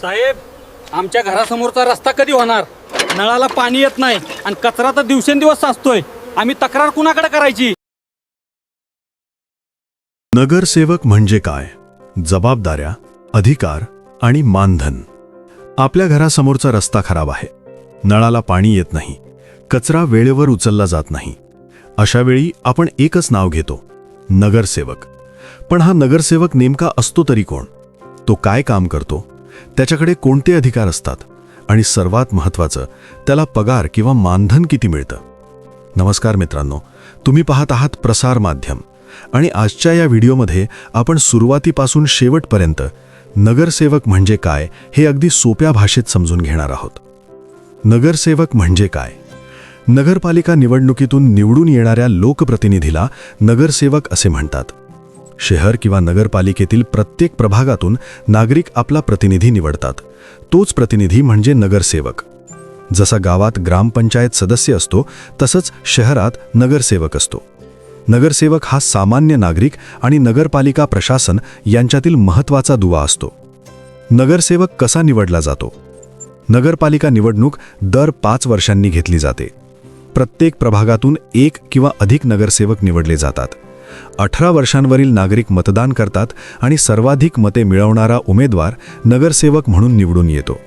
साहेब आमच्या घरासमोरचा रस्ता कधी होणार? नळाला पाणी येत नाही आणि कचरा तर दिवसेंदिवस साचतोय. आम्ही तक्रार कुणाकडे करायची? नगरसेवक म्हणजे काय? जबाबदाऱ्या अधिकार आणि मानधन. आपल्या घरासमोरचा रस्ता खराब आहे. नळाला पाणी येत नाही. कचरा वेळेवर उचलला जात नाही. अशावेळी आपण एकच नाव घेतो नगरसेवक. पण हा नगरसेवक नेमका असतो तरी कोण? तो काय काम करतो? त्याच्याकडे कोणते अधिकार असतात? आणि सर्वात महत्त्वाचं त्याला पगार किंवा मानधन किती मिळतं? नमस्कार मित्रांनो तुम्ही पाहत आहात प्रसार माध्यम. आणि आजच्या या व्हिडिओमध्ये आपण सुरुवातीपासून शेवटपर्यंत नगरसेवक म्हणजे काय हे अगदी सोप्या भाषेत समजून घेणार आहोत. नगरसेवक म्हणजे काय? नगरपालिका निवडणुकीतून निवडून येणाऱ्या लोकप्रतिनिधीला नगरसेवक असे म्हणतात. शहर किंवा नगरपालिकेतील प्रत्येक प्रभागातून नागरिक आपला प्रतिनिधी निवडतात. तोच प्रतिनिधी म्हणजे नगरसेवक. जसा गावात ग्रामपंचायत सदस्य असतो तसंच शहरात नगरसेवक असतो. नगरसेवक हा सामान्य नागरिक आणि नगरपालिका प्रशासन यांच्यातील महत्त्वाचा दुवा असतो. नगरसेवक कसा निवडला जातो? नगरपालिका निवडणूक दर पाच वर्षांनी घेतली जाते. प्रत्येक प्रभागातून एक किंवा अधिक नगरसेवक निवडले जातात. अठरा वर्षांवरील नागरिक मतदान करतात आणि सर्वाधिक मते मिळवणारा उमेदवार नगरसेवक म्हणून निवडून येतो.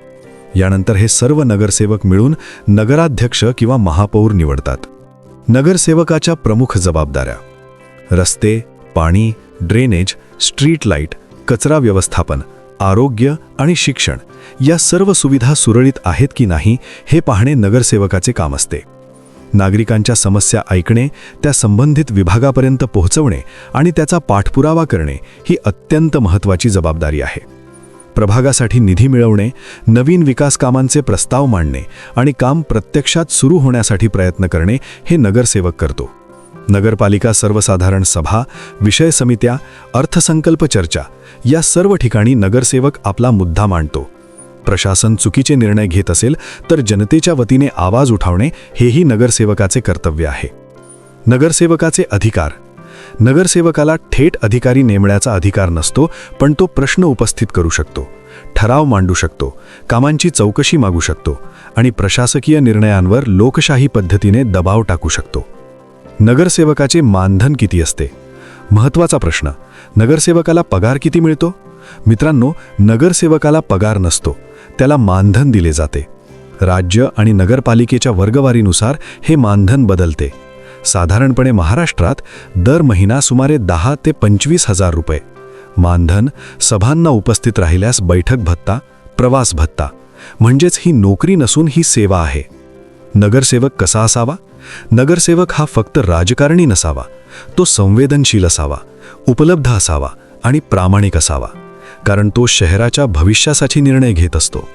यानंतर हे सर्व नगरसेवक मिळून नगराध्यक्ष किंवा महापौर निवडतात. नगरसेवकाच्या प्रमुख जबाबदाऱ्या. रस्ते पाणी ड्रेनेज स्ट्रीट लाइट कचरा व्यवस्थापन आरोग्य आणि शिक्षण या सर्व सुविधा सुरळीत आहेत की नाही हे पाहणे नगरसेवकाचे काम असते. नागरिकांच्या समस्या ऐकणे त्या संबंधित विभागापर्यंत पोहोचवणे आणि त्याचा पाठपुरावा करणे ही अत्यंत महत्त्वाची जबाबदारी आहे. प्रभागासाठी निधी मिळवणे नवीन विकास कामांचे प्रस्ताव मांडणे आणि काम प्रत्यक्षात सुरू होण्यासाठी प्रयत्न करणे हे नगरसेवक करतो. नगरपालिका सर्वसाधारण सभा विषय समित्या अर्थसंकल्प चर्चा या सर्व ठिकाणी नगरसेवक आपला मुद्दा मांडतो. प्रशासन चुकीचे निर्णय घेत असेल तर जनतेच्या वतीने आवाज उठावणे हेही नगरसेवकाचे कर्तव्य आहे. नगरसेवकाचे अधिकार. नगरसेवकाला थेट अधिकारी नेमण्याचा अधिकार नसतो पण तो प्रश्न उपस्थित करू शकतो ठराव मांडू शकतो कामांची चौकशी मागू शकतो आणि प्रशासकीय निर्णयांवर लोकशाही पद्धतीने दबाव टाकू शकतो. नगरसेवकाचे मानधन किती असते? महत्त्वाचा प्रश्न. नगरसेवकाला पगार किती मिळतो? मित्रांनो नगरसेवकाला पगार नसतो. त्याला मानधन दिले जाते. राज्य आणि नगरपालिकेच्या वर्गवारीनुसार हे मानधन बदलते. साधारणपणे महाराष्ट्रात दर महिना सुमारे दहा ते पंचवीस हजार रुपये. मानधन सभांना उपस्थित राहिल्यास बैठक भत्ता प्रवास भत्ता म्हणजेच ही नोकरी नसून ही सेवा आहे. नगरसेवक कसा असावा? नगरसेवक हा फक्त राजकारणी नसावा. तो संवेदनशील असावा उपलब्ध असावा आणि प्रामाणिक असावा. कारण तो शहराच्या भविष्यासाठी निर्णय घेत असतो.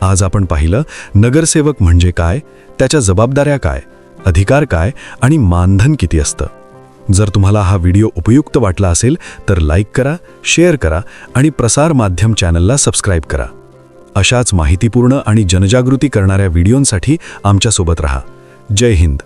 आज आपण पाहिलं नगरसेवक म्हणजे काय त्याच्या जबाबदाऱ्या काय अधिकार काय आणि मानधन किती असतं. जर तुम्हाला हा व्हिडिओ उपयुक्त वाटला असेल तर लाईक करा शेअर करा आणि प्रसार माध्यम चॅनलला सबस्क्राईब करा. अशाच माहितीपूर्ण आणि जनजागृती करणाऱ्या व्हिडिओंसाठी आमच्यासोबत रहा. जय हिंद.